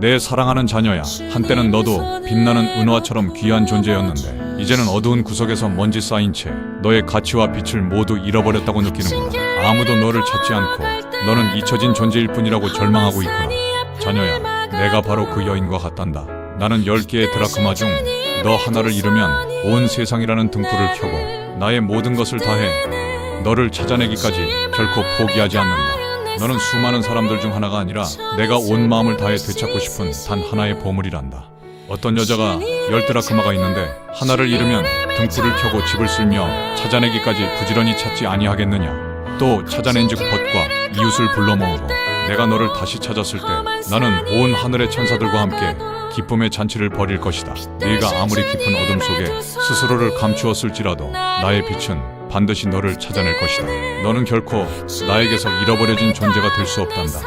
내 사랑하는 자녀야. 한때는 너도 빛나는 은화처럼 귀한 존재였는데 이제는 어두운 구석에서 먼지 쌓인 채 너의 가치와 빛을 모두 잃어버렸다고 느끼는구나. 아무도 너를 찾지 않고 너는 잊혀진 존재일 뿐이라고 절망하고 있구나. 자녀야, 내가 바로 그 여인과 같단다. 나는 열 개의 드라크마 중 너 하나를 잃으면 온 세상이라는 등불을 켜고 나의 모든 것을 다해 너를 찾아내기까지 결코 포기하지 않는다. 너는 수많은 사람들 중 하나가 아니라 내가 온 마음을 다해 되찾고 싶은 단 하나의 보물이란다. 어떤 여자가 열 드라크마가 있는데 하나를 잃으면 등불을 켜고 집을 쓸며 찾아내기까지 부지런히 찾지 아니하겠느냐. 또 찾아낸 즉 벗과 이웃을 불러 모으고 내가 너를 다시 찾았을 때 나는 온 하늘의 천사들과 함께 기쁨의 잔치를 벌일 것이다. 네가 아무리 깊은 어둠 속에 스스로를 감추었을지라도 나의 빛은 반드시 너를 찾아낼 것이다. 너는 결코 나에게서 잃어버려진 존재가 될 수 없단다.